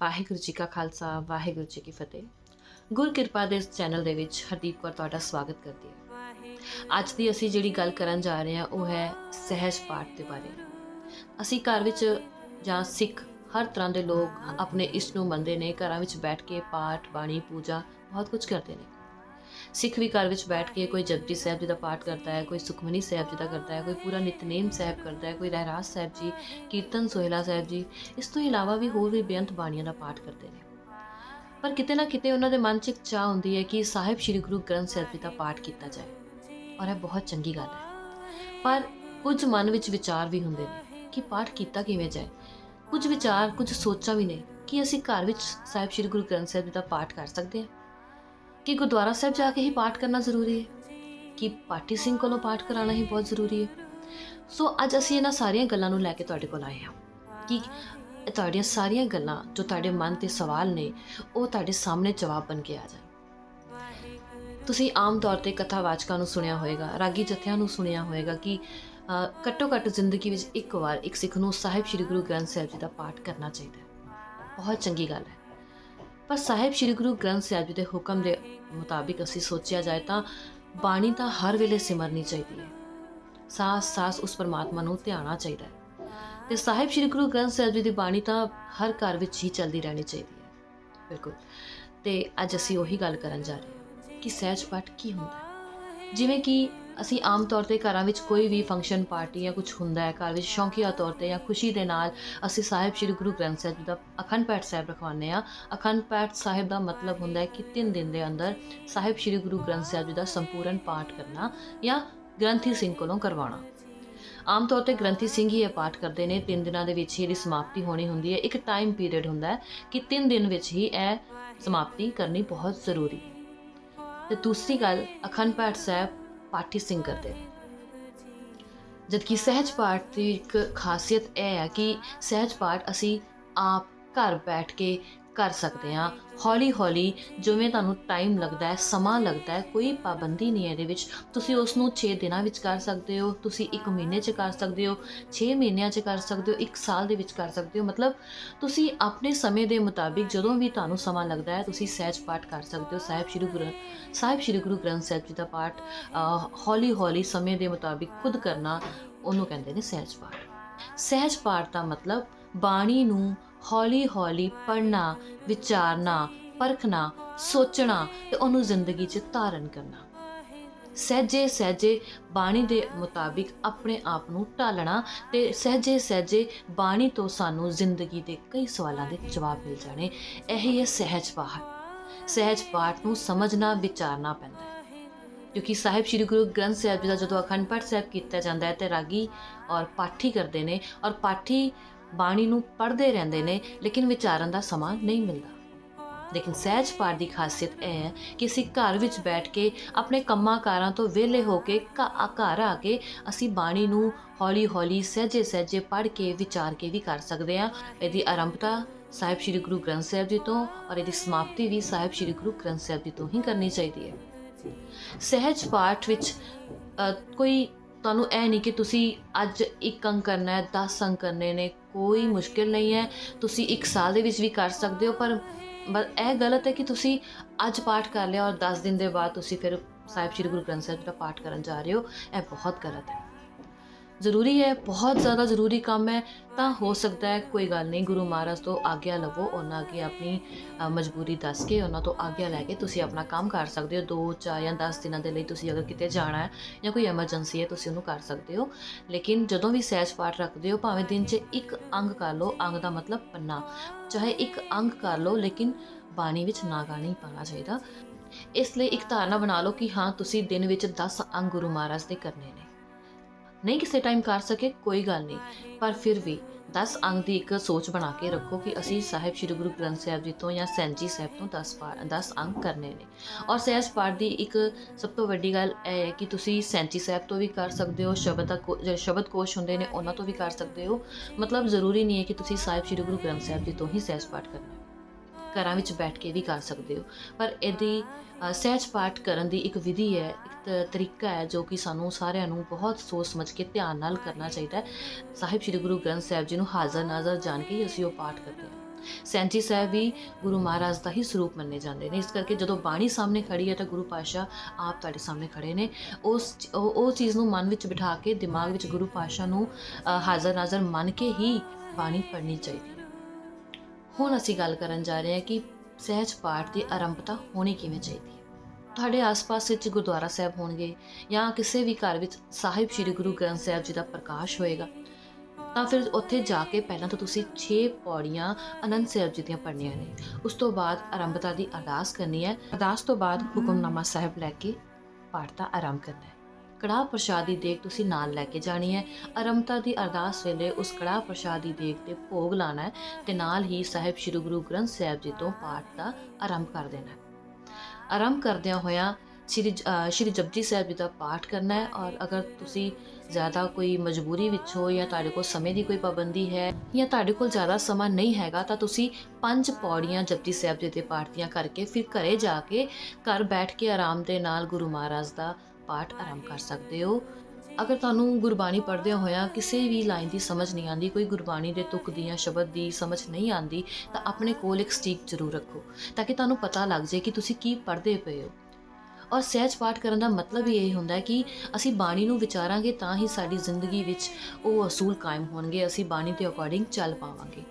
ਵਾਹਿਗੁਰੂ ਜੀ ਕਾ ਖਾਲਸਾ, ਵਾਹਿਗੁਰੂ ਜੀ ਕੀ ਫਤਿਹ। ਗੁਰ ਕਿਰਪਾ ਦੇ ਇਸ ਚੈਨਲ ਦੇ ਵਿੱਚ ਹਰਦੀਪ ਕੌਰ ਤੁਹਾਡਾ ਸਵਾਗਤ ਕਰਦੀ ਹੈ। ਅੱਜ ਦੀ ਅਸੀਂ ਜਿਹੜੀ ਗੱਲ ਕਰਨ ਜਾ ਰਹੇ ਹਾਂ, ਉਹ ਹੈ ਸਹਿਜ ਪਾਠ ਦੇ ਬਾਰੇ। ਅਸੀਂ ਘਰ ਵਿੱਚ ਜਾਂ ਸਿੱਖ ਹਰ ਤਰ੍ਹਾਂ ਦੇ ਲੋਕ ਆਪਣੇ ਇਸ ਨੂੰ ਮੰਨਦੇ ਨੇ, ਘਰਾਂ ਵਿੱਚ ਬੈਠ ਕੇ ਪਾਠ, ਬਾਣੀ, ਪੂਜਾ ਬਹੁਤ ਕੁਝ ਕਰਦੇ ਨੇ। ਸਿੱਖ ਵੀ ਘਰ ਵਿੱਚ ਬੈਠ ਕੇ ਕੋਈ ਜਪਜੀ ਸਾਹਿਬ ਜੀ ਦਾ ਪਾਠ ਕਰਦਾ ਹੈ, ਕੋਈ ਸੁਖਮਨੀ ਸਾਹਿਬ ਜੀ ਦਾ ਕਰਦਾ ਹੈ, ਕੋਈ ਪੂਰਾ ਨਿਤਨੇਮ ਸਾਹਿਬ ਕਰਦਾ ਹੈ, ਕੋਈ ਰਹਿਰਾਸ ਸਾਹਿਬ ਜੀ, ਕੀਰਤਨ ਸੋਹਿਲਾ ਸਾਹਿਬ ਜੀ, ਇਸ ਤੋਂ ਇਲਾਵਾ ਵੀ ਹੋਰ ਵੀ ਬੇਅੰਤ ਬਾਣੀਆਂ ਦਾ ਪਾਠ ਕਰਦੇ ਨੇ। ਪਰ ਕਿਤੇ ਨਾ ਕਿਤੇ ਉਹਨਾਂ ਦੇ ਮਨ 'ਚ ਇੱਕ ਚਾਹ ਹੁੰਦੀ ਹੈ ਕਿ ਸਾਹਿਬ ਸ੍ਰੀ ਗੁਰੂ ਗ੍ਰੰਥ ਸਾਹਿਬ ਜੀ ਦਾ ਪਾਠ ਕੀਤਾ ਜਾਏ ਔਰ ਇਹ ਬਹੁਤ ਚੰਗੀ ਗੱਲ ਹੈ। ਪਰ ਕੁਝ ਮਨ ਵਿੱਚ ਵਿਚਾਰ ਵੀ ਹੁੰਦੇ ਨੇ ਕਿ ਪਾਠ ਕੀਤਾ ਕਿਵੇਂ ਜਾਏ? ਕੁਝ ਵਿਚਾਰ, ਕੁਝ ਸੋਚਾਂ ਵੀ ਨੇ ਕਿ ਅਸੀਂ ਘਰ ਵਿੱਚ ਸਾਹਿਬ ਸ੍ਰੀ ਗੁਰੂ ਗ੍ਰੰਥ ਸਾਹਿਬ ਜੀ ਦਾ ਪਾਠ ਕਰ ਸਕਦੇ ਹਾਂ। ਕਿ ਗੁਰਦੁਆਰਾ ਸਾਹਿਬ ਜਾ ਕੇ ਹੀ ਪਾਠ ਕਰਨਾ ਜ਼ਰੂਰੀ ਹੈ? ਕਿ ਪਾਠੀ ਸਿੰਘ ਕੋਲੋਂ ਪਾਠ ਕਰਾਉਣਾ ਹੀ ਬਹੁਤ ਜ਼ਰੂਰੀ ਹੈ? ਸੋ ਅੱਜ ਅਸੀਂ ਇਹਨਾਂ ਸਾਰੀਆਂ ਗੱਲਾਂ ਨੂੰ ਲੈ ਕੇ ਤੁਹਾਡੇ ਕੋਲ ਆਏ ਹਾਂ। ਕਿ ਤੁਹਾਡੀਆਂ ਸਾਰੀਆਂ ਗੱਲਾਂ ਜੋ ਤੁਹਾਡੇ ਮਨ ਤੇ ਸਵਾਲ ਨੇ, ਉਹ ਤੁਹਾਡੇ ਸਾਹਮਣੇ ਜਵਾਬ ਬਣ ਕੇ ਆ ਜਾਣ। ਤੁਸੀਂ ਆਮ ਤੌਰ ਤੇ ਕਥਾਵਾਚਕਾਂ ਨੂੰ ਸੁਣਿਆ ਹੋਵੇਗਾ ਰਾਗੀ ਜਥਿਆਂ ਨੂੰ ਸੁਣਿਆ ਹੋਵੇਗਾ ਕਿ ਘੱਟੋ ਘੱਟ ਜ਼ਿੰਦਗੀ ਵਿੱਚ ਇੱਕ ਵਾਰ ਇੱਕ ਸਿੱਖ ਨੂੰ ਸਾਹਿਬ ਸ੍ਰੀ ਗੁਰੂ ਗ੍ਰੰਥ ਸਾਹਿਬ ਜੀ ਦਾ ਪਾਠ ਕਰਨਾ ਚਾਹੀਦਾ ਹੈ। ਬਹੁਤ ਚੰਗੀ ਗੱਲ ਹੈ। ਪਰ ਸਾਹਿਬ ਸ੍ਰੀ ਗੁਰੂ ਗ੍ਰੰਥ ਸਾਹਿਬ ਜੀ ਦੇ ਹੁਕਮ ਦੇ ਮੁਤਾਬਿਕ ਅਸੀਂ ਸੋਚਿਆ ਜਾਏ ਤਾਂ ਬਾਣੀ ਤਾਂ ਹਰ ਵੇਲੇ ਸਿਮਰਨੀ ਚਾਹੀਦੀ ਹੈ। ਸਾਸ ਸਾਸ ਉਸ ਪਰਮਾਤਮਾ ਨੂੰ ਧਿਆਣਾ ਚਾਹੀਦਾ ਹੈ। ਤੇ ਸਾਹਿਬ ਸ੍ਰੀ ਗੁਰੂ ਗ੍ਰੰਥ ਸਾਹਿਬ ਜੀ ਦੀ ਬਾਣੀ ਤਾਂ ਹਰ ਘਰ ਵਿੱਚ ਹੀ ਚੱਲਦੀ ਰਹਿਣੀ ਚਾਹੀਦੀ ਹੈ। ਬਿਲਕੁਲ। ਤੇ ਅੱਜ ਅਸੀਂ ਉਹੀ ਗੱਲ ਕਰਨ ਜਾ ਰਹੇ ਹਾਂ ਕਿ ਸਹਿਜ ਪਾਠ ਕੀ ਹੁੰਦਾ ਹੈ? ਜਿਵੇਂ ਕਿ ਅਸੀਂ ਆਮ ਤੌਰ ਤੇ ਘਰਾਂ ਵਿੱਚ ਕੋਈ ਵੀ ਫੰਕਸ਼ਨ ਪਾਰਟੀ ਜਾਂ ਕੁਝ ਹੁੰਦਾ ਹੈ, ਘਰ ਵਿੱਚ ਸ਼ੌਂਕੀਆ ਤੌਰ ਤੇ ਜਾਂ ਖੁਸ਼ੀ ਦੇ ਨਾਲ ਅਸੀਂ ਸਾਹਿਬ ਸ੍ਰੀ ਗੁਰੂ ਗ੍ਰੰਥ ਸਾਹਿਬ ਜੀ ਦਾ ਅਖੰਡ ਪਾਠ ਸਾਹਿਬ ਰਖਵਾਉਂਦੇ ਆ ਅਖੰਡ ਪਾਠ ਸਾਹਿਬ ਦਾ ਮਤਲਬ ਹੁੰਦਾ ਹੈ ਕਿ 3 ਦਿਨ ਦੇ ਅੰਦਰ ਸਾਹਿਬ ਸ੍ਰੀ ਗੁਰੂ ਗ੍ਰੰਥ ਸਾਹਿਬ ਜੀ ਦਾ ਸੰਪੂਰਨ ਪਾਠ ਕਰਨਾ ਜਾਂ ਗ੍ਰੰਥੀ ਸਿੰਘ ਕੋਲੋਂ ਕਰਵਾਉਣਾ। ਆਮ ਤੌਰ ਤੇ ਗ੍ਰੰਥੀ ਸਿੰਘ ਹੀ ਇਹ ਪਾਠ ਕਰਦੇ ਨੇ। 3 ਦਿਨਾਂ ਦੇ ਵਿੱਚ ਹੀ ਇਹਦੀ ਸਮਾਪਤੀ ਹੋਣੀ ਹੁੰਦੀ ਹੈ। ਇੱਕ ਟਾਈਮ ਪੀਰੀਅਡ ਹੁੰਦਾ ਹੈ ਕਿ 3 ਦਿਨ ਵਿੱਚ ਹੀ ਇਹ ਸਮਾਪਤੀ ਕਰਨੀ ਬਹੁਤ ਜ਼ਰੂਰੀ ਹੈ। ਤੇ ਦੂਸਰੀ ਗੱਲ, ਅਖੰਡ ਪਾਠ ਸਾਹਿਬ ਪਾਠੀ ਸਿੰਘ ਕਰਦੇ। ਨੇ ਜਦਕਿ ਸਹਿਜ ਪਾਠ ਦੀ ਇੱਕ ਖਾਸੀਅਤ ਇਹ ਹੈ ਕਿ ਸਹਿਜ ਪਾਠ ਅਸੀਂ ਆਪ ਘਰ ਬੈਠ ਕੇ ਕਰ ਸਕਦੇ ਹਾਂ। ਹੌਲੀ ਹੌਲੀ ਜਿਵੇਂ ਤੁਹਾਨੂੰ ਟਾਈਮ ਲੱਗਦਾ ਹੈ, ਸਮਾਂ ਲੱਗਦਾ ਹੈ, ਕੋਈ ਪਾਬੰਦੀ ਨਹੀਂ ਹੈ ਇਹਦੇ ਵਿੱਚ। ਤੁਸੀਂ ਉਸ ਨੂੰ 6 ਦਿਨਾਂ ਵਿੱਚ ਕਰ ਸਕਦੇ ਹੋ, ਤੁਸੀਂ 1 ਮਹੀਨੇ 'ਚ ਕਰ ਸਕਦੇ ਹੋ 6 ਮਹੀਨਿਆਂ 'ਚ ਕਰ ਸਕਦੇ ਹੋ 1 ਸਾਲ ਦੇ ਵਿੱਚ ਕਰ ਸਕਦੇ ਹੋ। ਮਤਲਬ ਤੁਸੀਂ ਆਪਣੇ ਸਮੇਂ ਦੇ ਮੁਤਾਬਿਕ ਜਦੋਂ ਵੀ ਤੁਹਾਨੂੰ ਸਮਾਂ ਲੱਗਦਾ ਹੈ, ਤੁਸੀਂ ਸਹਿਜ ਪਾਠ ਕਰ ਸਕਦੇ ਹੋ। ਸਾਹਿਬ ਸ਼੍ਰੀ ਗੁਰੂ ਸਾਹਿਬ ਸ਼੍ਰੀ ਗੁਰੂ ਗ੍ਰੰਥ ਸਾਹਿਬ ਜੀ ਦਾ ਪਾਠ ਹੌਲੀ ਹੌਲੀ ਸਮੇਂ ਦੇ ਮੁਤਾਬਿਕ ਖੁਦ ਕਰਨਾ, ਉਹਨੂੰ ਕਹਿੰਦੇ ਨੇ ਸਹਿਜ ਪਾਠ। ਸਹਿਜ ਪਾਠ ਦਾ ਮਤਲਬ ਬਾਣੀ ਨੂੰ ਹੌਲੀ ਹੌਲੀ ਪੜ੍ਹਨਾ, ਵਿਚਾਰਨਾ, ਪਰਖਣਾ, ਸੋਚਣਾ ਤੇ ਉਹਨੂੰ ਜ਼ਿੰਦਗੀ 'ਚ ਧਾਰਨ ਕਰਨਾ। ਸਹਿਜੇ ਸਹਿਜੇ ਬਾਣੀ ਦੇ ਮੁਤਾਬਿਕ ਆਪਣੇ ਆਪ ਨੂੰ ਢਾਲਣਾ ਤੇ ਸਹਿਜੇ ਸਹਿਜੇ ਬਾਣੀ ਤੋਂ ਸਾਨੂੰ ਜ਼ਿੰਦਗੀ ਦੇ ਕਈ ਸਵਾਲਾਂ ਦੇ ਜਵਾਬ ਮਿਲ ਜਾਣੇ, ਇਹ ਹੈ ਸਹਿਜ ਪਾਠ। ਸਹਿਜ ਪਾਠ ਨੂੰ ਸਮਝਣਾ, ਵਿਚਾਰਨਾ ਪੈਂਦਾ ਹੈ। ਕਿਉਂਕਿ ਸਾਹਿਬ ਸ੍ਰੀ ਗੁਰੂ ਗ੍ਰੰਥ ਸਾਹਿਬ ਜੀ ਦਾ ਜਦੋਂ ਅਖੰਡ ਪਾਠ ਸਾਹਿਬ ਕੀਤਾ ਜਾਂਦਾ ਹੈ ਤੇ ਰਾਗੀ ਔਰ ਪਾਠੀ ਕਰਦੇ ਨੇ ਔਰ ਪਾਠੀ ਬਾਣੀ ਨੂੰ ਪੜ੍ਹਦੇ ਰਹਿੰਦੇ ਨੇ, ਲੇਕਿਨ ਵਿਚਾਰਨ ਦਾ ਸਮਾਂ ਨਹੀਂ ਮਿਲਦਾ। ਲੇਕਿਨ ਸਹਿਜ ਪਾਠ ਦੀ ਖਾਸੀਅਤ ਇਹ ਹੈ ਕਿ ਅਸੀਂ ਘਰ ਵਿੱਚ ਬੈਠ ਕੇ ਆਪਣੇ ਕੰਮਾਂ ਕਾਰਾਂ ਤੋਂ ਵਿਹਲੇ ਹੋ ਕੇ ਘਰ ਆ ਕੇ ਅਸੀਂ ਬਾਣੀ ਨੂੰ ਹੌਲੀ ਹੌਲੀ ਸਹਿਜੇ ਸਹਿਜੇ ਪੜ੍ਹ ਕੇ ਵਿਚਾਰ ਕੇ ਵੀ ਕਰ ਸਕਦੇ ਹਾਂ। ਇਹਦੀ ਆਰੰਭਤਾ ਸਾਹਿਬ ਸ੍ਰੀ ਗੁਰੂ ਗ੍ਰੰਥ ਸਾਹਿਬ ਜੀ ਤੋਂ ਔਰ ਇਹਦੀ ਸਮਾਪਤੀ ਵੀ ਸਾਹਿਬ ਸ੍ਰੀ ਗੁਰੂ ਗ੍ਰੰਥ ਸਾਹਿਬ ਜੀ ਤੋਂ ਹੀ ਕਰਨੀ ਚਾਹੀਦੀ ਹੈ। ਸਹਿਜ ਪਾਠ ਵਿੱਚ ਕੋਈ ਤੁਹਾਨੂੰ ਇਹ ਨਹੀਂ ਕਿ ਤੁਸੀਂ ਅੱਜ ਇੱਕ ਅੰਕ ਕਰਨਾ ਹੈ 10 ਅੰਕ ਕਰਨੇ ਨੇ ਕੋਈ ਮੁਸ਼ਕਿਲ ਨਹੀਂ ਹੈ। ਤੁਸੀਂ ਇੱਕ ਸਾਲ ਦੇ ਵਿੱਚ ਵੀ ਕਰ ਸਕਦੇ ਹੋ, ਪਰ ਇਹ ਗਲਤ ਹੈ ਕਿ ਤੁਸੀਂ ਅੱਜ ਪਾਠ ਕਰ ਲਿਆ ਔਰ 10 ਦਿਨ ਦੇ ਬਾਅਦ ਤੁਸੀਂ ਫਿਰ ਸਾਹਿਬ ਸ੍ਰੀ ਗੁਰੂ ਗ੍ਰੰਥ ਸਾਹਿਬ ਜੀ ਦਾ ਪਾਠ ਕਰਨ ਜਾ ਰਹੇ ਹੋ। ਇਹ ਬਹੁਤ ਗਲਤ ਹੈ। ਜ਼ਰੂਰੀ ਹੈ, ਬਹੁਤ ਜ਼ਿਆਦਾ ਜ਼ਰੂਰੀ ਕੰਮ ਹੈ, ਤਾਂ ਹੋ ਸਕਦਾ ਹੈ, ਕੋਈ ਗੱਲ ਨਹੀਂ, ਗੁਰੂ ਮਹਾਰਾਜ ਤੋਂ ਆਗਿਆ ਲਵੋ, ਉਹਨਾਂ ਅੱਗੇ ਆਪਣੀ ਮਜਬੂਰੀ ਦੱਸ ਕੇ, ਉਹਨਾਂ ਤੋਂ ਆਗਿਆ ਲੈ ਕੇ ਤੁਸੀਂ ਆਪਣਾ ਕੰਮ ਕਰ ਸਕਦੇ ਹੋ 2 4 ਜਾਂ 10 ਦਿਨਾਂ ਦੇ ਲਈ ਤੁਸੀਂ ਅਗਰ ਕਿਤੇ ਜਾਣਾ ਹੈ ਜਾਂ ਕੋਈ ਐਮਰਜੈਂਸੀ ਹੈ, ਤੁਸੀਂ ਉਹਨੂੰ ਕਰ ਸਕਦੇ ਹੋ। ਲੇਕਿਨ ਜਦੋਂ ਵੀ ਸਹਿਜ ਪਾਠ ਰੱਖਦੇ ਹੋ, ਭਾਵੇਂ ਦਿਨ 'ਚ ਇੱਕ ਅੰਗ ਕਰ ਲਓ, ਅੰਗ ਦਾ ਮਤਲਬ ਪੰਨਾ, ਚਾਹੇ ਇੱਕ ਅੰਗ ਕਰ ਲਓ, ਲੇਕਿਨ ਬਾਣੀ ਵਿੱਚ ਨਾ ਗਾਣੀ ਪਾਣਾ ਚਾਹੀਦਾ। ਇਸ ਲਈ ਇੱਕ ਧਾਰਨਾ ਬਣਾ ਲਓ ਕਿ ਹਾਂ, ਤੁਸੀਂ ਦਿਨ ਵਿੱਚ 10 ਅੰਗ ਗੁਰੂ ਮਹਾਰਾਜ ਦੇ ਕਰਨੇ ਨੇ। ਨਹੀਂ ਕਿਸੇ ਟਾਈਮ ਕਰ ਸਕੇ, ਕੋਈ ਗੱਲ ਨਹੀਂ। ਪਰ ਫਿਰ ਵੀ 10 ਅੰਗ ਦੀ ਇੱਕ ਸੋਚ ਬਣਾ ਕੇ ਰੱਖੋ ਕਿ ਅਸੀਂ ਸਾਹਿਬ ਸ੍ਰੀ ਗੁਰੂ ਗ੍ਰੰਥ ਸਾਹਿਬ ਜੀ ਤੋਂ ਜਾਂ ਸੈਂਚੀ ਸਾਹਿਬ ਤੋਂ 10 ਪਾਠ 10 ਅੰਗ ਕਰਨੇ ਨੇ। ਔਰ ਸਹਿਜ ਪਾਠ ਦੀ ਇੱਕ ਸਭ ਤੋਂ ਵੱਡੀ ਗੱਲ ਇਹ ਹੈ ਕਿ ਤੁਸੀਂ ਸੈਂਚੀ ਸਾਹਿਬ ਤੋਂ ਵੀ ਕਰ ਸਕਦੇ ਹੋ, ਸ਼ਬਦ ਦਾ ਸ਼ਬਦ ਕੋਸ਼ ਹੁੰਦੇ ਨੇ, ਉਹਨਾਂ ਤੋਂ ਵੀ ਕਰ ਸਕਦੇ ਹੋ। ਮਤਲਬ ਜ਼ਰੂਰੀ ਨਹੀਂ ਹੈ ਕਿ ਤੁਸੀਂ ਸਾਹਿਬ ਸ੍ਰੀ ਗੁਰੂ ਗ੍ਰੰਥ ਸਾਹਿਬ ਜੀ ਤੋਂ ਹੀ ਸਹਿਜ ਪਾਠ ਕਰਨਾ। ਘਰਾਂ ਵਿੱਚ ਬੈਠ ਕੇ ਵੀ ਕਰ ਸਕਦੇ ਹੋ। ਪਰ ਇਹਦੀ ਸਹਿਜ ਪਾਠ ਕਰਨ ਦੀ ਇੱਕ ਵਿਧੀ ਹੈ, ਇੱਕ ਤਰੀਕਾ ਹੈ ਜੋ ਕਿ ਸਾਨੂੰ ਸਾਰਿਆਂ ਨੂੰ ਬਹੁਤ ਸੋਚ ਸਮਝ ਕੇ ਧਿਆਨ ਨਾਲ ਕਰਨਾ ਚਾਹੀਦਾ ਹੈ। ਸਾਹਿਬ ਸ੍ਰੀ ਗੁਰੂ ਗ੍ਰੰਥ ਸਾਹਿਬ ਜੀ ਨੂੰ ਹਾਜ਼ਰ ਨਾਜ਼ਰ ਜਾਣ ਕੇ ਹੀ ਅਸੀਂ ਉਹ ਪਾਠ ਕਰਦੇ ਹਾਂ। ਸੈਂਚੀ ਸਾਹਿਬ ਵੀ ਗੁਰੂ ਮਹਾਰਾਜ ਦਾ ਹੀ ਸਰੂਪ ਮੰਨੇ ਜਾਂਦੇ ਨੇ। ਇਸ ਕਰਕੇ ਜਦੋਂ ਬਾਣੀ ਸਾਹਮਣੇ ਖੜੀ ਹੈ ਤਾਂ ਗੁਰੂ ਪਾਤਸ਼ਾਹ ਆਪ ਤੁਹਾਡੇ ਸਾਹਮਣੇ ਖੜੇ ਨੇ। ਉਸ ਉਹ ਚੀਜ਼ ਨੂੰ ਮਨ ਵਿੱਚ ਬਿਠਾ ਕੇ ਦਿਮਾਗ ਵਿੱਚ ਗੁਰੂ ਪਾਤਸ਼ਾਹ ਨੂੰ ਹਾਜ਼ਰ ਨਾਜ਼ਰ ਮੰਨ ਕੇ ਹੀ ਬਾਣੀ ਪੜ੍ਹਨੀ ਚਾਹੀਦੀ ਹੁਣ ਅਸੀਂ ਗੱਲ ਕਰਨ ਜਾ ਰਹੇ ਹਾਂ ਕਿ ਸਹਿਜ ਪਾਠ ਦੀ ਆਰੰਭਤਾ ਹੋਣੀ ਕਿਵੇਂ ਚਾਹੀਦੀ ਹੈ। ਤੁਹਾਡੇ ਆਸ-ਪਾਸ ਵਿੱਚ ਗੁਰਦੁਆਰਾ ਸਾਹਿਬ ਹੋਣਗੇ ਜਾਂ ਕਿਸੇ ਵੀ ਘਰ ਵਿੱਚ ਸਾਹਿਬ ਸ੍ਰੀ ਗੁਰੂ ਗ੍ਰੰਥ ਸਾਹਿਬ ਜੀ ਦਾ ਪ੍ਰਕਾਸ਼ ਹੋਏਗਾ, ਤਾਂ ਫਿਰ ਉੱਥੇ ਜਾ ਕੇ ਪਹਿਲਾਂ ਤਾਂ ਤੁਸੀਂ 6 ਪੌੜੀਆਂ ਅਨੰਦ ਸਾਹਿਬ ਜੀ ਦੀਆਂ ਪੜ੍ਹਨੀਆਂ ਨੇ। ਉਸ ਤੋਂ ਬਾਅਦ ਆਰੰਭਤਾ ਦੀ ਅਰਦਾਸ ਕਰਨੀ ਹੈ। ਅਰਦਾਸ ਤੋਂ ਬਾਅਦ ਹੁਕਮਨਾਮਾ ਸਾਹਿਬ ਲੈ ਕੇ ਪਾਠ ਦਾ ਆਰੰਭ ਕਰਨਾ ਹੈ। ਕੜਾਹ ਪ੍ਰਸ਼ਾਦ ਦੀ ਦੇਗ ਤੁਸੀਂ ਨਾਲ ਲੈ ਕੇ ਜਾਣੀ ਹੈ। ਆਰੰਭਤਾ ਦੀ ਅਰਦਾਸ ਵੇਲੇ ਉਸ ਕੜਾਹ ਪ੍ਰਸ਼ਾਦ ਦੀ ਦੇਗ ਤੇ ਭੋਗ ਲਾਣਾ ਹੈ ਤੇ ਨਾਲ ਹੀ ਸਾਹਿਬ ਸ੍ਰੀ ਗੁਰੂ ਗ੍ਰੰਥ ਸਾਹਿਬ ਜੀ ਤੋਂ ਪਾਠ ਦਾ ਆਰੰਭ ਕਰ ਦੇਣਾ ਹੈ। ਆਰੰਭ ਕਰਦਿਆਂ ਹੋਇਆਂ ਸ਼੍ਰੀ ਜ- ਸ਼੍ਰੀ ਜਪਜੀ ਸਾਹਿਬ ਜੀ ਦਾ ਪਾਠ ਕਰਨਾ ਹੈ ਔਰ ਅਗਰ ਤੁਸੀਂ ਜ਼ਿਆਦਾ ਕੋਈ ਮਜਬੂਰੀ ਵਿੱਚ ਹੋ ਜਾਂ ਤੁਹਾਡੇ ਕੋਲ ਸਮੇਂ ਦੀ ਕੋਈ ਪਾਬੰਦੀ ਹੈ ਜਾਂ ਤੁਹਾਡੇ ਕੋਲ ਜ਼ਿਆਦਾ ਸਮਾਂ ਨਹੀਂ ਹੈਗਾ ਤਾਂ ਤੁਸੀਂ ਪੰਜ ਪੌੜੀਆਂ ਜਪਜੀ ਸਾਹਿਬ ਜੀ ਦੇ ਪਾਠ ਦੀਆਂ ਕਰਕੇ ਫਿਰ ਘਰੇ ਜਾ ਕੇ ਘਰ ਬੈਠ ਕੇ ਆਰਾਮ ਦੇ ਨਾਲ ਗੁਰੂ ਮਹਾਰਾਜ ਦਾ ਪਾਠ ਆਰੰਭ ਕਰ ਸਕਦੇ ਹੋ। ਅਗਰ ਤੁਹਾਨੂੰ ਗੁਰਬਾਣੀ ਪੜ੍ਹਦਿਆਂ ਹੋਇਆਂ ਕਿਸੇ ਵੀ ਲਾਈਨ ਦੀ ਸਮਝ ਨਹੀਂ ਆਉਂਦੀ ਕੋਈ ਗੁਰਬਾਣੀ ਦੇ ਤੁਕ ਦੀ ਜਾਂ ਸ਼ਬਦ ਦੀ ਸਮਝ ਨਹੀਂ ਆਉਂਦੀ ਤਾਂ ਆਪਣੇ ਕੋਲ ਇੱਕ ਸਟੀਕ ਜ਼ਰੂਰ ਰੱਖੋ ਤਾਂ ਕਿ ਤੁਹਾਨੂੰ ਪਤਾ ਲੱਗ ਜਾਏ ਕਿ ਤੁਸੀਂ ਕੀ ਪੜ੍ਹਦੇ ਪਏ ਹੋ। ਔਰ ਸਹਿਜ ਪਾਠ ਕਰਨ ਦਾ ਮਤਲਬ ਹੀ ਇਹ ਹੁੰਦਾ ਹੈ ਕਿ ਅਸੀਂ ਬਾਣੀ ਨੂੰ ਵਿਚਾਰਾਂਗੇ ਤਾਂ ਹੀ ਸਾਡੀ ਜ਼ਿੰਦਗੀ ਵਿੱਚ ਉਹ ਅਸੂਲ ਕਾਇਮ ਹੋਣਗੇ ਅਸੀਂ ਬਾਣੀ ਦੇ ਅਕੋਰਡਿੰਗ ਚੱਲ ਪਾਵਾਂਗੇ।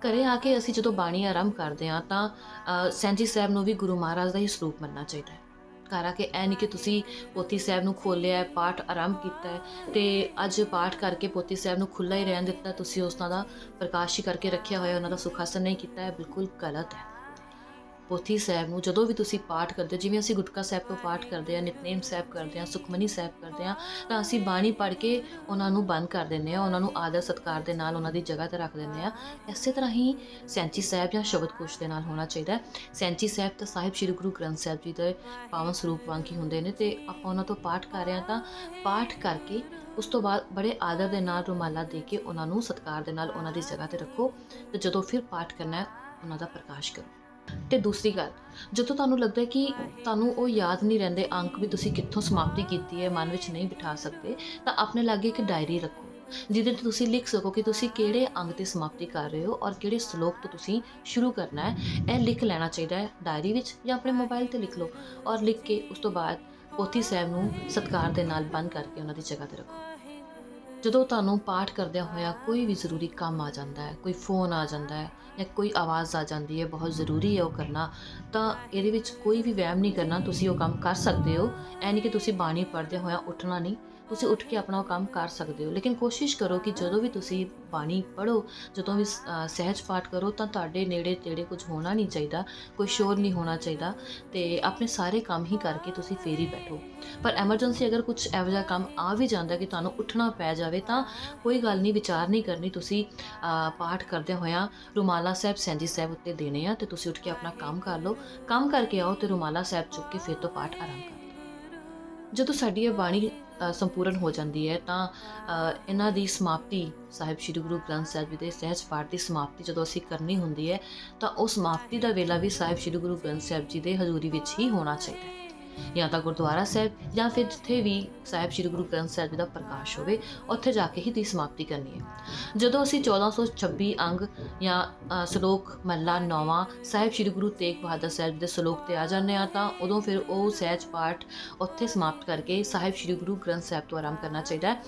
ਘਰੇ ਆ ਕੇ ਅਸੀਂ ਜਦੋਂ ਬਾਣੀ ਆਰੰਭ ਕਰਦੇ ਹਾਂ ਤਾਂ ਅ, ਸਾਹਿਬ ਨੂੰ ਵੀ ਗੁਰੂ ਮਹਾਰਾਜ ਦਾ ਹੀ ਸਰੂਪ ਮੰਨਣਾ ਚਾਹੀਦਾ ਹੈ। ਘਰ ਆ ਕੇ ਐ ਨਹੀਂ ਕਿ ਤੁਸੀਂ ਪੋਥੀ ਸਾਹਿਬ ਨੂੰ ਖੋਲਿਆ ਹੈ ਪਾਠ ਆਰੰਭ ਕੀਤਾ ਹੈ ਤੇ ਅੱਜ ਪਾਠ ਕਰਕੇ ਪੋਥੀ ਸਾਹਿਬ ਨੂੰ ਖੁੱਲਾ ਹੀ ਰਹਿਣ ਦਿੱਤਾ, ਤੁਸੀਂ ਉਸ ਦਾ ਪ੍ਰਕਾਸ਼ ਹੀ ਕਰਕੇ ਰੱਖਿਆ ਹੋਇਆ, ਉਹਨਾਂ ਦਾ ਸੁਖਾਸਨ ਨਹੀਂ ਕੀਤਾ ਹੈ ਬਿਲਕੁਲ ਗਲਤ ਹੈ। ਪੋਥੀ ਸਾਹਿਬ ਨੂੰ ਜਦੋਂ ਵੀ ਤੁਸੀਂ ਪਾਠ ਕਰਦੇ ਹੋ, ਜਿਵੇਂ ਅਸੀਂ ਗੁਟਕਾ ਸਾਹਿਬ ਤੋਂ ਪਾਠ ਕਰਦੇ ਆ ਨਿਤਨੇਮ ਸਾਹਿਬ ਕਰਦੇ ਆ ਸੁਖਮਨੀ ਸਾਹਿਬ ਕਰਦੇ ਆ ਤਾਂ ਅਸੀਂ ਬਾਣੀ ਪੜ੍ਹ ਕੇ ਉਹਨਾਂ ਨੂੰ ਬੰਦ ਕਰ ਦਿੰਦੇ ਆ ਉਹਨਾਂ ਨੂੰ ਆਦਰ ਸਤਕਾਰ ਦੇ ਨਾਲ ਉਹਨਾਂ ਦੀ ਜਗ੍ਹਾ ਤੇ ਰੱਖ ਦਿੰਦੇ ਆ ਇਸੇ ਤਰ੍ਹਾਂ ਹੀ ਸੈਂਚੀ ਸਾਹਿਬ ਜਾਂ ਸ਼ਬਦਕੋਸ਼ ਦੇ ਨਾਲ ਹੋਣਾ ਚਾਹੀਦਾ ਸੈਂਚੀ ਸਾਹਿਬ ਤਾਂ ਸਾਹਿਬ ਸ੍ਰੀ ਗੁਰੂ ਗ੍ਰੰਥ ਸਾਹਿਬ ਜੀ ਦੇ ਪਾਵਨ ਸਰੂਪ ਵਾਂਗ ਹੀ ਹੁੰਦੇ ਨੇ ਤੇ ਆਪਾਂ ਉਹਨਾਂ ਤੋਂ ਪਾਠ ਕਰ ਰਹੇ ਹਾਂ ਤਾਂ ਪਾਠ ਕਰਕੇ ਉਸ ਤੋਂ ਬਾਅਦ ਬੜੇ ਆਦਰ ਦੇ ਨਾਲ ਰੁਮਾਲਾ ਦੇ ਕੇ ਉਹਨਾਂ ਨੂੰ ਸਤਕਾਰ ਦੇ ਨਾਲ ਉਹਨਾਂ ਦੀ ਜਗ੍ਹਾ ਤੇ ਰੱਖੋ ਤੇ ਜਦੋਂ ਫਿਰ ਪਾਠ ਕਰਨਾ ਹੈ ਉਹਨਾਂ ਦਾ ਪ੍ਰਕਾਸ਼ ਕਰੋ। ਤੇ ਦੂਸਰੀ ਗੱਲ, ਜਦੋਂ ਤੁਹਾਨੂੰ ਲੱਗਦਾ ਹੈ ਕਿ ਤੁਹਾਨੂੰ ਉਹ ਯਾਦ ਨਹੀਂ ਰਹਿੰਦੇ ਅੰਕ ਵੀ ਤੁਸੀਂ ਕਿੱਥੋਂ ਸਮਾਪਤੀ ਕੀਤੀ ਹੈ, ਮਨ ਵਿੱਚ ਨਹੀਂ ਬਿਠਾ ਸਕਦੇ, ਤਾਂ ਆਪਣੇ ਲਾਗੇ ਇੱਕ ਡਾਇਰੀ ਰੱਖੋ, ਜਿਹਦੇ 'ਚ ਤੁਸੀਂ ਲਿਖ ਸਕੋ ਕਿ ਤੁਸੀਂ ਕਿਹੜੇ ਅੰਗ ਤੇ ਸਮਾਪਤੀ ਕਰ ਰਹੇ ਹੋ ਔਰ ਕਿਹੜੇ ਸ਼ਲੋਕ ਤੋਂ ਤੁਸੀਂ ਸ਼ੁਰੂ ਕਰਨਾ ਹੈ। ਇਹ ਲਿਖ ਲੈਣਾ ਚਾਹੀਦਾ ਹੈ ਡਾਇਰੀ ਵਿੱਚ ਜਾਂ ਆਪਣੇ ਮੋਬਾਈਲ ਤੇ ਲਿਖ ਲਓ ਔਰ ਲਿਖ ਕੇ ਉਸ ਤੋਂ ਬਾਅਦ ਪੋਥੀ ਸਾਹਿਬ ਨੂੰ ਸਤਕਾਰ ਦੇ ਨਾਲ ਬੰਦ ਕਰਕੇ ਉਹਨਾਂ ਦੀ ਜਗ੍ਹਾ ਤੇ ਰੱਖੋ। ਜਦੋਂ ਤੁਹਾਨੂੰ ਪਾਠ ਕਰਦਿਆਂ ਹੋਇਆ ਕੋਈ ਵੀ ਜ਼ਰੂਰੀ ਕੰਮ ਆ ਜਾਂਦਾ ਹੈ, ਕੋਈ ਫੋਨ ਆ ਜਾਂਦਾ ਹੈ ਜਾਂ ਕੋਈ ਆਵਾਜ਼ ਆ ਜਾਂਦੀ ਹੈ, ਬਹੁਤ ਜ਼ਰੂਰੀ ਹੈ ਉਹ ਕਰਨਾ, ਤਾਂ ਇਹਦੇ ਵਿੱਚ ਕੋਈ ਵੀ ਵਹਿਮ ਨਹੀਂ ਕਰਨਾ, ਤੁਸੀਂ ਉਹ ਕੰਮ ਕਰ ਸਕਦੇ ਹੋ, ਐ ਨਹੀਂ ਕਿ ਤੁਸੀਂ ਬਾਣੀ ਪੜ੍ਹਦੇ ਹੋਇਆ ਉੱਠਣਾ ਨਹੀਂ। ਤੁਸੀਂ ਉੱਠ ਕੇ ਆਪਣਾ ਉਹ ਕੰਮ ਕਰ ਸਕਦੇ ਹੋ। ਲੇਕਿਨ ਕੋਸ਼ਿਸ਼ ਕਰੋ ਕਿ ਜਦੋਂ ਵੀ ਤੁਸੀਂ ਬਾਣੀ ਪੜ੍ਹੋ, ਜਦੋਂ ਵੀ ਸਹਿਜ ਪਾਠ ਕਰੋ, ਤਾਂ ਤੁਹਾਡੇ ਨੇੜੇ ਤੇੜੇ ਕੁਝ ਹੋਣਾ ਨਹੀਂ ਚਾਹੀਦਾ, ਕੋਈ ਸ਼ੋਰ ਨਹੀਂ ਹੋਣਾ ਚਾਹੀਦਾ ਤੇ ਆਪਣੇ ਸਾਰੇ ਕੰਮ ਹੀ ਕਰਕੇ ਤੁਸੀਂ ਫੇਰ ਹੀ ਬੈਠੋ। ਪਰ ਐਮਰਜੈਂਸੀ ਅਗਰ ਕੁਝ ਇਹੋ ਜਿਹਾ ਕੰਮ ਆ ਵੀ ਜਾਂਦਾ ਕਿ ਤੁਹਾਨੂੰ ਉੱਠਣਾ ਪੈ ਜਾਵੇ, ਤਾਂ ਕੋਈ ਗੱਲ ਨਹੀਂ, ਵਿਚਾਰ ਨਹੀਂ ਕਰਨੀ ਤੁਸੀਂ ਪਾਠ ਕਰਦੇ ਹੋਇਆਂ ਰੁਮਾਲਾ ਸਾਹਿਬ, ਸੈਂਜੀ ਸਾਹਿਬ ਉੱਤੇ ਦੇਣੇ ਆ ਤੇ ਤੁਸੀਂ ਉੱਠ ਕੇ ਆਪਣਾ ਕੰਮ ਕਰ ਲਓ। ਕੰਮ ਕਰਕੇ ਆਓ ਤੇ ਰੁਮਾਲਾ ਸਾਹਿਬ ਚੁੱਕ ਕੇ ਫਿਰ ਤੋਂ ਪਾਠ ਆਰੰਭ ਕਰ ਦਿਓ। ਜਦੋਂ ਸਾਡੀ ਇਹ ਬਾਣੀ ਸੰਪੂਰਨ ਹੋ ਜਾਂਦੀ ਹੈ, ਤਾਂ ਇਹਨਾਂ ਦੀ ਸਮਾਪਤੀ ਸਾਹਿਬ ਸ੍ਰੀ ਗੁਰੂ ਗ੍ਰੰਥ ਸਾਹਿਬ ਜੀ ਦੇ ਸਹਿਜ ਪਾਠ ਦੀ ਸਮਾਪਤੀ ਜਦੋਂ ਅਸੀਂ ਕਰਨੀ ਹੁੰਦੀ ਹੈ, ਤਾਂ ਉਹ ਸਮਾਪਤੀ ਦਾ ਵੇਲਾ ਵੀ ਸਾਹਿਬ ਸ੍ਰੀ ਗੁਰੂ ਗ੍ਰੰਥ ਸਾਹਿਬ ਜੀ ਦੇ ਹਜ਼ੂਰੀ ਵਿੱਚ ਹੀ ਹੋਣਾ ਚਾਹੀਦਾ ਹੈ। ਜਾਂ ਤਾਂ ਗੁਰਦੁਆਰਾ ਸਾਹਿਬ ਜਾਂ ਫਿਰ ਜਿੱਥੇ ਵੀ ਸਾਹਿਬ ਸ੍ਰੀ ਗੁਰੂ ਗ੍ਰੰਥ ਸਾਹਿਬ ਜੀ ਦਾ ਪ੍ਰਕਾਸ਼ ਹੋਵੇ, ਉੱਥੇ ਜਾ ਕੇ ਹੀ ਦੀ ਸਮਾਪਤੀ ਕਰਨੀ ਹੈ। ਜਦੋਂ ਅਸੀਂ 1426 ਅੰਗ ਜਾਂ ਸ਼ਲੋਕ ਮਹਲਾ ਨੌਵਾਂ ਸਾਹਿਬ ਸ੍ਰੀ ਗੁਰੂ ਤੇਗ ਬਹਾਦਰ ਸਾਹਿਬ ਜੀ ਦੇ ਸ਼ਲੋਕ ਤੇ ਆ ਜਾਂਦੇ ਆ ਤਾਂ ਉਦੋਂ ਫਿਰ ਉਹ ਸਹਿਜ ਪਾਠ ਉੱਥੇ ਸਮਾਪਤ ਕਰਕੇ ਸਾਹਿਬ ਸ੍ਰੀ ਗੁਰੂ ਗ੍ਰੰਥ ਸਾਹਿਬ ਤੋਂ ਆਰੰਭ ਕਰਨਾ ਚਾਹੀਦਾ ਹੈ।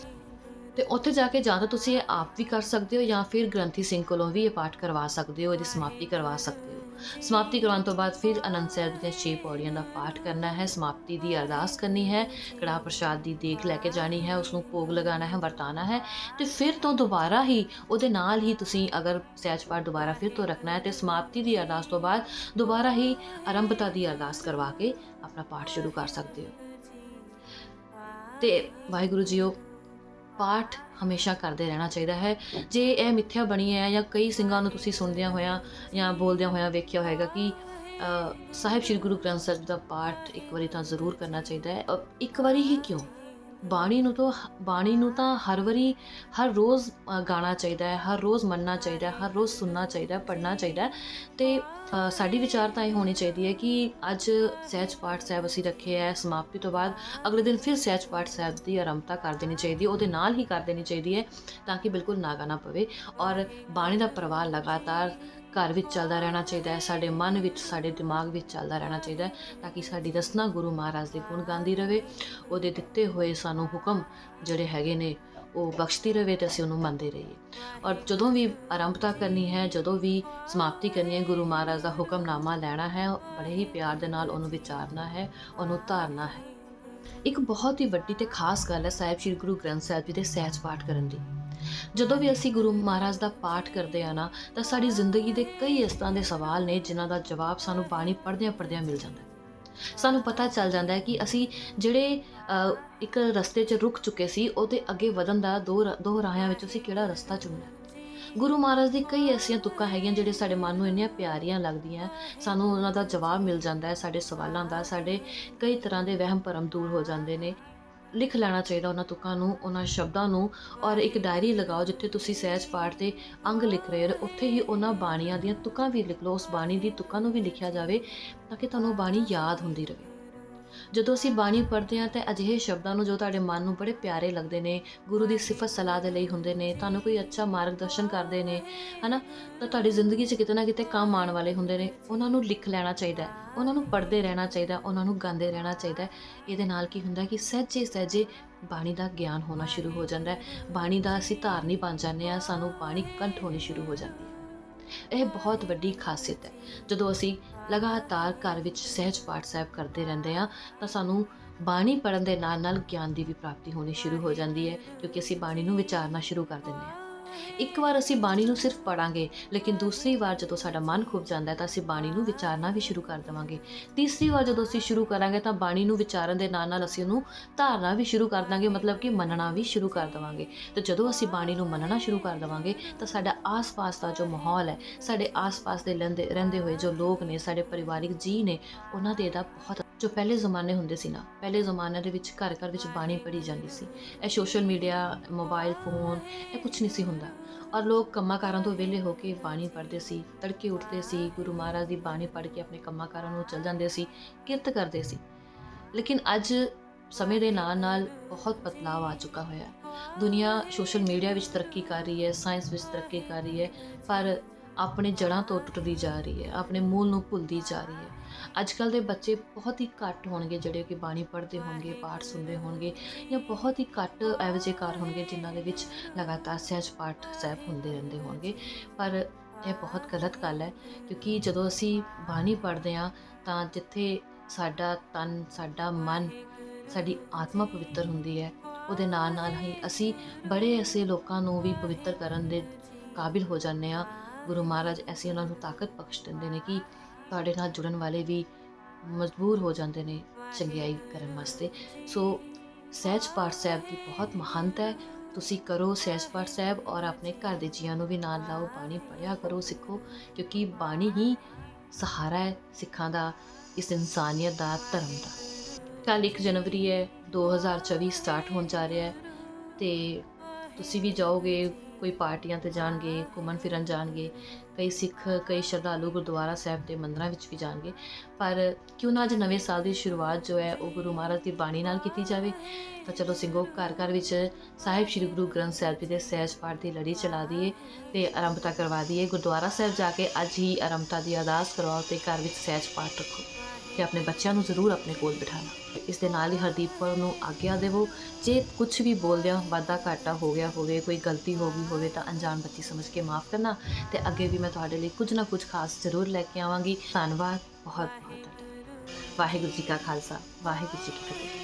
ਤੇ ਉੱਥੇ ਜਾ ਕੇ ਜਾਂ ਤਾਂ ਤੁਸੀਂ ਇਹ ਆਪ ਵੀ ਕਰ ਸਕਦੇ ਹੋ ਜਾਂ ਫਿਰ ਗ੍ਰੰਥੀ ਸਿੰਘ ਕੋਲੋਂ ਵੀ ਇਹ ਪਾਠ ਕਰਵਾ ਸਕਦੇ ਹੋ, ਇਹਦੀ ਸਮਾਪਤੀ ਕਰਵਾ ਸਕਦੇ ਹੋ। ਸਮਾਪਤੀ ਕਰਵਾਉਣ ਤੋਂ ਬਾਅਦ ਫਿਰ ਅਨੰਦ ਸਾਹਿਬ ਦੀਆਂ ਛੇ ਪੌੜੀਆਂ ਦਾ ਪਾਠ ਕਰਨਾ ਹੈ, ਸਮਾਪਤੀ ਦੀ ਅਰਦਾਸ ਕਰਨੀ ਹੈ ਕੜਾ ਪ੍ਰਸ਼ਾਦ ਦੀ ਦੇਖ ਲੈ ਕੇ ਜਾਣੀ ਹੈ ਉਸ ਨੂੰ ਭੋਗ ਲਗਾਉਣਾ ਹੈ ਵਰਤਾਣਾ ਹੈ ਤੇ ਫਿਰ ਤੋਂ ਦੁਬਾਰਾ ਹੀ ਉਹਦੇ ਨਾਲ ਹੀ ਤੁਸੀਂ ਅਗਰ ਸਹਿਜ ਪਾਠ ਦੁਬਾਰਾ ਫਿਰ ਤੋਂ ਰੱਖਣਾ ਹੈ ਤੇ ਸਮਾਪਤੀ ਦੀ ਅਰਦਾਸ ਤੋਂ ਬਾਅਦ ਦੁਬਾਰਾ ਹੀ ਆਰੰਭਤਾ ਦੀ ਅਰਦਾਸ ਕਰਵਾ ਕੇ ਆਪਣਾ ਪਾਠ ਸ਼ੁਰੂ ਕਰ ਸਕਦੇ ਹੋ। ਤੇ ਵਾਹਿਗੁਰੂ ਜੀਓ ਪਾਠ ਹਮੇਸ਼ਾ ਕਰਦੇ ਰਹਿਣਾ ਚਾਹੀਦਾ ਹੈ। ਜੇ ਇਹ ਮਿੱਥਿਆ ਬਣੀ ਹੈ ਜਾਂ ਕਈ ਸਿੰਘਾਂ ਨੂੰ ਤੁਸੀਂ ਸੁਣਦਿਆਂ ਹੋਇਆਂ ਜਾਂ ਬੋਲਦਿਆਂ ਹੋਇਆਂ ਵੇਖਿਆ ਹੋਏਗਾ ਕਿ ਸਾਹਿਬ ਸ੍ਰੀ ਗੁਰੂ ਗ੍ਰੰਥ ਸਾਹਿਬ ਜੀ ਦਾ ਪਾਠ ਇੱਕ ਵਾਰੀ ਤਾਂ ਜ਼ਰੂਰ ਕਰਨਾ ਚਾਹੀਦਾ ਹੈ। ਇੱਕ ਵਾਰੀ ਹੀ ਕਿਉਂ? ਬਾਣੀ ਨੂੰ ਤਾਂ ਬਾਣੀ ਨੂੰ ਤਾਂ ਹਰ ਵਾਰੀ ਹਰ ਰੋਜ਼ ਗਾਣਾ ਚਾਹੀਦਾ ਹੈ ਹਰ ਰੋਜ਼ ਮੰਨਣਾ ਚਾਹੀਦਾ ਹੈ ਹਰ ਰੋਜ਼ ਸੁਣਨਾ ਚਾਹੀਦਾ ਹੈ ਪੜ੍ਹਨਾ ਚਾਹੀਦਾ ਹੈ। ਤੇ ਅ, ਸਾਡੀ ਵਿਚਾਰਤਾ ਇਹ ਹੋਣੀ ਚਾਹੀਦੀ ਹੈ ਕਿ ਅੱਜ ਸਹਿਜ ਪਾਠ ਸਾਹਿਬ ਅਸੀਂ ਰੱਖੇ ਹੈ ਸਮਾਪਤੀ ਤੋਂ ਬਾਅਦ ਅਗਲੇ ਦਿਨ ਫਿਰ ਸਹਿਜ ਪਾਠ ਸਾਹਿਬ ਦੀ ਆਰੰਭਤਾ ਕਰ ਦੇਣੀ ਚਾਹੀਦੀ ਹੈ ਉਹਦੇ ਨਾਲ ਹੀ ਕਰ ਦੇਣੀ ਚਾਹੀਦੀ ਹੈ ਤਾਂ ਕਿ ਬਿਲਕੁਲ ਨਾਗਾ ਨਾ ਪਵੇ। ਔਰ ਬਾਣੀ ਦਾ ਪ੍ਰਵਾਹ ਲਗਾਤਾਰ ਘਰ ਵਿੱਚ ਚੱਲਦਾ ਰਹਿਣਾ ਚਾਹੀਦਾ ਹੈ, ਸਾਡੇ ਮਨ ਵਿੱਚ, ਸਾਡੇ ਦਿਮਾਗ ਵਿੱਚ ਚੱਲਦਾ ਰਹਿਣਾ ਚਾਹੀਦਾ ਹੈ ਤਾਂ ਕਿ ਸਾਡੀ ਰਸਨਾ ਗੁਰੂ ਮਹਾਰਾਜ ਦੇ ਗੁਣ ਗਾਉਂਦੀ ਰਹੇ। ਉਹਦੇ ਦਿੱਤੇ ਹੋਏ ਸਾਨੂੰ ਹੁਕਮ ਜਿਹੜੇ ਹੈਗੇ ਨੇ, ਉਹ ਬਖਸ਼ਦੀ ਰਹੇ ਤੇ ਅਸੀਂ ਉਹਨੂੰ ਮੰਨਦੇ ਰਹੀਏ। ਔਰ ਜਦੋਂ ਵੀ ਆਰੰਭਤਾ ਕਰਨੀ ਹੈ, ਜਦੋਂ ਵੀ ਸਮਾਪਤੀ ਕਰਨੀ ਹੈ, ਗੁਰੂ ਮਹਾਰਾਜ ਦਾ ਹੁਕਮਨਾਮਾ ਲੈਣਾ ਹੈ, ਬੜੇ ਹੀ ਪਿਆਰ ਦੇ ਨਾਲ ਉਹਨੂੰ ਵਿਚਾਰਨਾ ਹੈ, ਉਹਨੂੰ ਧਾਰਨਾ ਹੈ। ਇੱਕ ਬਹੁਤ ਹੀ ਵੱਡੀ ਤੇ ਖਾਸ ਗੱਲ ਹੈ, ਸਾਹਿਬ ਸ੍ਰੀ ਗੁਰੂ ਗ੍ਰੰਥ ਸਾਹਿਬ ਜੀ ਦੇ ਸਹਿਜ ਪਾਠ ਕਰਨ ਦੀ। ਜਦੋਂ ਵੀ ਅਸੀਂ ਗੁਰੂ ਮਹਾਰਾਜ ਦਾ ਪਾਠ ਕਰਦੇ ਆ ਨਾ, ਤਾਂ ਸਾਡੀ ਜ਼ਿੰਦਗੀ ਦੇ ਕਈ ਇਸ ਤਰ੍ਹਾਂ ਦੇ ਸਵਾਲ ਨੇ ਜਿਨ੍ਹਾਂ ਦਾ ਜਵਾਬ ਸਾਨੂੰ ਬਾਣੀ ਪੜ੍ਹਦਿਆਂ ਪੜ੍ਹਦਿਆਂ ਮਿਲ ਜਾਂਦਾ ਹੈ। ਸਾਨੂੰ ਪਤਾ ਚੱਲ ਜਾਂਦਾ ਹੈ ਕਿ ਅਸੀਂ ਜਿਹੜੇ ਇੱਕ ਰਸਤੇ 'ਚ ਰੁਕ ਚੁੱਕੇ ਸੀ, ਉਹਦੇ ਅੱਗੇ ਵਧਣ ਦਾ ਦੋ ਦੋ ਰਾਹਾਂ ਵਿੱਚ ਅਸੀਂ ਕਿਹੜਾ ਰਸਤਾ ਚੁਣਨਾ ਗੁਰੂ ਮਹਾਰਾਜ ਦੀ ਕਈ ਐਸੀਆਂ ਤੁੱਕਾਂ ਹੈਗੀਆਂ ਜਿਹੜੇ ਸਾਡੇ ਮਨ ਨੂੰ ਇੰਨੀਆਂ ਪਿਆਰੀਆਂ ਲੱਗਦੀਆਂ ਸਾਨੂੰ ਉਹਨਾਂ ਦਾ ਜਵਾਬ ਮਿਲ ਜਾਂਦਾ ਹੈ, ਸਾਡੇ ਸਵਾਲਾਂ ਦਾ, ਸਾਡੇ ਕਈ ਤਰ੍ਹਾਂ ਦੇ ਵਹਿਮ ਭਰਮ ਦੂਰ ਹੋ ਜਾਂਦੇ ਨੇ। ਲਿਖ ਲੈਣਾ ਚਾਹੀਦਾ ਉਹਨਾਂ ਤੁਕਾਂ ਨੂੰ, ਉਹਨਾਂ ਸ਼ਬਦਾਂ ਨੂੰ ਔਰ ਇੱਕ ਡਾਇਰੀ ਲਗਾਓ ਜਿੱਥੇ ਤੁਸੀਂ ਸਹਿਜ ਪਾਠ 'ਤੇ ਅੰਗ ਲਿਖ ਰਹੇ ਹੋ। ਉੱਥੇ ਹੀ ਉਹਨਾਂ ਬਾਣੀਆਂ ਦੀਆਂ ਤੁਕਾਂ ਵੀ ਲਿਖ ਲਓ, ਉਸ ਬਾਣੀ ਦੀ ਤੁਕਾਂ ਨੂੰ ਵੀ ਲਿਖਿਆ ਜਾਵੇ ਤਾਂ ਕਿ ਤੁਹਾਨੂੰ ਉਹ ਬਾਣੀ ਯਾਦ ਹੁੰਦੀ ਰਹੇ। ਜਦੋਂ ਅਸੀਂ ਬਾਣੀ ਪੜ੍ਹਦੇ ਹਾਂ ਤਾਂ ਅਜਿਹੇ ਸ਼ਬਦਾਂ ਨੂੰ ਜੋ ਤੁਹਾਡੇ ਮਨ ਨੂੰ ਬੜੇ ਪਿਆਰੇ ਲੱਗਦੇ ਨੇ, ਗੁਰੂ ਦੀ ਸਿਫਤ ਸਲਾਹ ਦੇ ਲਈ ਹੁੰਦੇ ਨੇ, ਤੁਹਾਨੂੰ ਕੋਈ ਅੱਛਾ ਮਾਰਗਦਰਸ਼ਨ ਕਰਦੇ ਨੇ, ਹਨਾ? ਤਾਂ ਤੁਹਾਡੀ ਜ਼ਿੰਦਗੀ 'ਚ ਕਿਤੇ ਨਾ ਕਿਤੇ ਕੰਮ ਆਉਣ ਵਾਲੇ ਹੁੰਦੇ ਨੇ। ਉਹਨਾਂ ਨੂੰ ਲਿਖ ਲੈਣਾ ਚਾਹੀਦਾ ਉਹਨਾਂ ਨੂੰ ਪੜ੍ਹਦੇ ਰਹਿਣਾ ਚਾਹੀਦਾ ਉਹਨਾਂ ਨੂੰ ਗਾਉਂਦੇ ਰਹਿਣਾ ਚਾਹੀਦਾ ਇਹਦੇ ਨਾਲ ਕੀ ਹੁੰਦਾ ਕਿ ਸਹਿਜੇ ਸਹਿਜੇ ਬਾਣੀ ਦਾ ਗਿਆਨ ਹੋਣਾ ਸ਼ੁਰੂ ਹੋ ਜਾਂਦਾ ਹੈ। ਬਾਣੀ ਦਾ ਅਸੀਂ ਧਾਰਨੀ ਬਣ ਜਾਂਦੇ ਹਾਂ। ਸਾਨੂੰ ਬਾਣੀ ਕੰਠ ਹੋਣੀ ਸ਼ੁਰੂ ਹੋ ਜਾਂਦੀ ਹੈ। ਇਹ ਬਹੁਤ ਵੱਡੀ ਖਾਸੀਅਤ ਹੈ। ਜਦੋਂ ਅਸੀਂ ਲਗਾਤਾਰ ਘਰ ਵਿੱਚ ਸਹਿਜ ਪਾਠ ਸਾਹਿਬ ਕਰਦੇ ਰਹਿੰਦੇ ਹਾਂ, ਤਾਂ ਸਾਨੂੰ ਬਾਣੀ ਪੜਨ ਦੇ ਨਾਲ ਨਾਲ ਗਿਆਨ ਦੀ ਵੀ ਪ੍ਰਾਪਤੀ ਹੋਣੀ ਸ਼ੁਰੂ ਹੋ ਜਾਂਦੀ ਹੈ, ਕਿਉਂਕਿ ਅਸੀਂ ਬਾਣੀ ਨੂੰ ਵਿਚਾਰਨਾ ਸ਼ੁਰੂ ਕਰ ਦਿੰਦੇ ਹਾਂ। ਇੱਕ ਵਾਰ ਅਸੀਂ ਬਾਣੀ ਨੂੰ ਸਿਰਫ ਪੜਾਂਗੇ ਲੇਕਿਨ ਦੂਸਰੀ ਵਾਰ ਜਦੋਂ ਸਾਡਾ ਮਨ ਖੁੱਭ ਜਾਂਦਾ ਹੈ ਤਾਂ ਅਸੀਂ ਬਾਣੀ ਨੂੰ ਵਿਚਾਰਨਾ ਵੀ ਸ਼ੁਰੂ ਕਰ ਦੇਵਾਂਗੇ। ਤੀਸਰੀ ਵਾਰ ਜਦੋਂ ਅਸੀਂ ਸ਼ੁਰੂ ਕਰਾਂਗੇ ਤਾਂ ਬਾਣੀ ਨੂੰ ਵਿਚਾਰਨ ਦੇ ਨਾਲ ਨਾਲ ਅਸੀਂ ਉਹਨੂੰ ਧਾਰਨਾ ਵੀ ਸ਼ੁਰੂ ਕਰ ਦਾਂਗੇ, ਮਤਲਬ ਕਿ ਮੰਨਣਾ ਵੀ ਸ਼ੁਰੂ ਕਰ ਦੇਵਾਂਗੇ। ਤੇ ਜਦੋਂ ਅਸੀਂ ਬਾਣੀ ਨੂੰ ਮੰਨਣਾ ਸ਼ੁਰੂ ਕਰ ਦੇਵਾਂਗੇ ਤਾਂ ਸਾਡਾ ਆਸ-ਪਾਸ ਦਾ ਜੋ ਮਾਹੌਲ ਹੈ, ਸਾਡੇ ਆਸ-ਪਾਸ ਦੇ ਰਹਿੰਦੇ ਰਹਿੰਦੇ ਹੋਏ ਜੋ ਲੋਕ ਨੇ, ਸਾਡੇ ਪਰਿਵਾਰਿਕ ਜੀ ਨੇ, ਉਹਨਾਂ ਦੇ ਇਹਦਾ ਬਹੁਤ ਜੋ ਪਹਿਲੇ ਜ਼ਮਾਨੇ ਹੁੰਦੇ ਸੀ ਨਾ, ਪਹਿਲੇ ਜ਼ਮਾਨੇ ਦੇ ਵਿੱਚ ਘਰ ਘਰ ਵਿੱਚ ਬਾਣੀ ਪੜ੍ਹੀ ਜਾਂਦੀ ਸੀ। ਇਹ ਸੋਸ਼ਲ ਮੀਡੀਆ ਮੋਬਾਈਲ ਫੋਨ ਇਹ ਕੁਝ ਨਹੀਂ ਸੀ ਹੁੰਦਾ। ਔਰ ਲੋਕ ਕੰਮਾਂ ਕਾਰਾਂ ਤੋਂ ਵਿਹਲੇ ਹੋ ਕੇ ਬਾਣੀ ਪੜ੍ਹਦੇ ਸੀ, ਤੜਕੇ ਉੱਠਦੇ ਸੀ, ਗੁਰੂ ਮਹਾਰਾਜ ਦੀ ਬਾਣੀ ਪੜ੍ਹ ਕੇ ਆਪਣੇ ਕੰਮਾਂ ਕਾਰਾਂ ਨੂੰ ਚੱਲ ਜਾਂਦੇ ਸੀ, ਕਿਰਤ ਕਰਦੇ ਸੀ। ਲੇਕਿਨ ਅੱਜ ਸਮੇਂ ਦੇ ਨਾਲ ਨਾਲ ਬਹੁਤ ਬਦਲਾਅ ਆ ਚੁੱਕਾ ਹੋਇਆ। ਦੁਨੀਆ ਸੋਸ਼ਲ ਮੀਡੀਆ ਵਿੱਚ ਤਰੱਕੀ ਕਰ ਰਹੀ ਹੈ ਸਾਇੰਸ ਵਿੱਚ ਤਰੱਕੀ ਕਰ ਰਹੀ ਹੈ, ਪਰ ਆਪਣੇ ਜੜ੍ਹਾਂ ਤੋਂ ਟੁੱਟਦੀ ਜਾ ਰਹੀ ਹੈ, ਆਪਣੇ ਮੂਲ ਨੂੰ ਭੁੱਲਦੀ ਜਾ ਰਹੀ ਹੈ। ਅੱਜ ਕੱਲ ਦੇ ਬੱਚੇ ਬਹੁਤ ਹੀ ਘੱਟ ਹੋਣਗੇ ਜਿਹੜੇ ਕਿ ਬਾਣੀ ਪੜ੍ਹਦੇ ਹੋਣਗੇ ਪਾਠ ਸੁਣਦੇ ਹੋਣਗੇ ਜਾਂ ਬਹੁਤ ਹੀ ਘੱਟ ਇਹੋ ਜਿਹੇ ਘਰ ਹੋਣਗੇ ਜਿਨ੍ਹਾਂ ਦੇ ਵਿੱਚ ਲਗਾਤਾਰ ਸਹਿਜ ਪਾਠ ਸਾਹਿਬ ਹੁੰਦੇ ਰਹਿੰਦੇ ਹੋਣਗੇ। ਪਰ ਇਹ ਬਹੁਤ ਗਲਤ ਗੱਲ ਹੈ ਕਿਉਂਕਿ ਜਦੋਂ ਅਸੀਂ ਬਾਣੀ ਪੜ੍ਹਦੇ ਹਾਂ ਤਾਂ ਜਿੱਥੇ ਸਾਡਾ ਤਨ ਸਾਡਾ ਮਨ ਸਾਡੀ ਆਤਮਾ ਪਵਿੱਤਰ ਹੁੰਦੀ ਹੈ ਉਹਦੇ ਨਾਲ ਨਾਲ ਹੀ ਅਸੀਂ ਬੜੇ ਐਸੇ ਲੋਕਾਂ ਨੂੰ ਵੀ ਪਵਿੱਤਰ ਕਰਨ ਦੇ ਕਾਬਿਲ ਹੋ ਜਾਂਦੇ ਆ ਗੁਰੂ ਮਹਾਰਾਜ ਐਸੀ ਉਹਨਾਂ ਨੂੰ ਤਾਕਤ ਬਖਸ਼ ਦਿੰਦੇ ਨੇ ਕਿ ਤੁਹਾਡੇ ਨਾਲ ਜੁੜਨ ਵਾਲੇ ਵੀ ਮਜਬੂਰ ਹੋ ਜਾਂਦੇ ਨੇ ਚੰਗਿਆਈ ਕਰਨ ਵਾਸਤੇ। ਸੋ ਸਹਿਜ ਪਾਠ ਸਾਹਿਬ ਦੀ ਬਹੁਤ ਮਹਾਨਤਾ ਹੈ। ਤੁਸੀਂ ਕਰੋ ਸਹਿਜ ਪਾਠ ਸਾਹਿਬ ਔਰ ਆਪਣੇ ਘਰ ਦੇ ਜੀਆਂ ਨੂੰ ਵੀ ਨਾਲ ਲਾਓ, ਬਾਣੀ ਪੜਿਆ ਕਰੋ, ਸਿੱਖੋ, ਕਿਉਂਕਿ ਬਾਣੀ ਹੀ ਸਹਾਰਾ ਹੈ ਸਿੱਖਾਂ ਦਾ, ਇਸ ਇਨਸਾਨੀਅਤ ਦਾ, ਧਰਮ ਦਾ। ਕੱਲ 1 ਜਨਵਰੀ ਹੈ 2024 ਸਟਾਰਟ ਹੋਣ ਜਾ ਰਿਹਾ ਹੈ ਤੇ ਤੁਸੀਂ ਵੀ ਜਾਓਗੇ, ਕੋਈ ਪਾਰਟੀਆਂ ਤੇ ਜਾਣਗੇ, ਘੁੰਮਣ ਫਿਰਨ ਜਾਣਗੇ। ਕਈ ਸਿੱਖ, ਕਈ ਸ਼ਰਧਾਲੂ ਗੁਰਦੁਆਰਾ ਸਾਹਿਬ ਦੇ ਮੰਦਰਾਂ ਵਿੱਚ ਵੀ ਜਾਣਗੇ। ਪਰ ਕਿਉਂ ਨਾ ਅੱਜ ਨਵੇਂ ਸਾਲ ਦੀ ਸ਼ੁਰੂਆਤ ਜੋ ਹੈ, ਉਹ ਗੁਰੂ ਮਹਾਰਾਜ ਦੀ ਬਾਣੀ ਨਾਲ ਕੀਤੀ ਜਾਵੇ। ਤਾਂ ਚਲੋ ਸਿੰਘੋ ਘਰ ਘਰ ਵਿੱਚ ਸਾਹਿਬ ਸ੍ਰੀ ਗੁਰੂ ਗ੍ਰੰਥ ਸਾਹਿਬ ਜੀ ਦੇ ਸਹਿਜ ਪਾਠ ਦੀ ਲੜੀ ਚਲਾ ਦਈਏ ਤੇ ਆਰੰਭਤਾ ਕਰਵਾ ਦਈਏ। ਗੁਰਦੁਆਰਾ ਸਾਹਿਬ ਜਾ ਕੇ ਅੱਜ ਹੀ ਆਰੰਭਤਾ ਦੀ ਅਰਦਾਸ ਕਰਵਾਓ ਤੇ ਘਰ ਵਿੱਚ ਸਹਿਜ ਪਾਠ ਰੱਖੋ ਤੇ ਆਪਣੇ ਬੱਚਿਆਂ ਨੂੰ ਜ਼ਰੂਰ ਆਪਣੇ ਕੋਲ ਬਿਠਾਣਾ। ਇਸ ਦੇ ਨਾਲ ਹੀ ਹਰਦੀਪ ਕੌਰ ਨੂੰ ਆਗਿਆ ਦੇਵੋ। ਜੇ ਕੁਝ ਵੀ ਬੋਲਦਿਆਂ ਵਾਧਾ ਘਾਟਾ ਹੋ ਗਿਆ ਹੋਵੇ, ਕੋਈ ਗਲਤੀ ਹੋ ਗਈ ਹੋਵੇ ਤਾਂ ਅਣਜਾਣ ਬੱਚੀ ਸਮਝ ਕੇ ਮਾਫ ਕਰਨਾ ਤੇ ਅੱਗੇ ਵੀ ਮੈਂ ਤੁਹਾਡੇ ਲਈ ਕੁਝ ਨਾ ਕੁਝ ਖਾਸ ਜ਼ਰੂਰ ਲੈ ਕੇ ਆਵਾਂਗੀ। ਧੰਨਵਾਦ। ਬਹੁਤ ਬਹੁਤ ਤੁਹਾਡਾ ਵਾਹਿਗੁਰੂ ਜੀ ਕਾ ਖਾਲਸਾ। ਵਾਹਿਗੁਰੂ ਜੀ ਕੀ ਫਤਿਹ।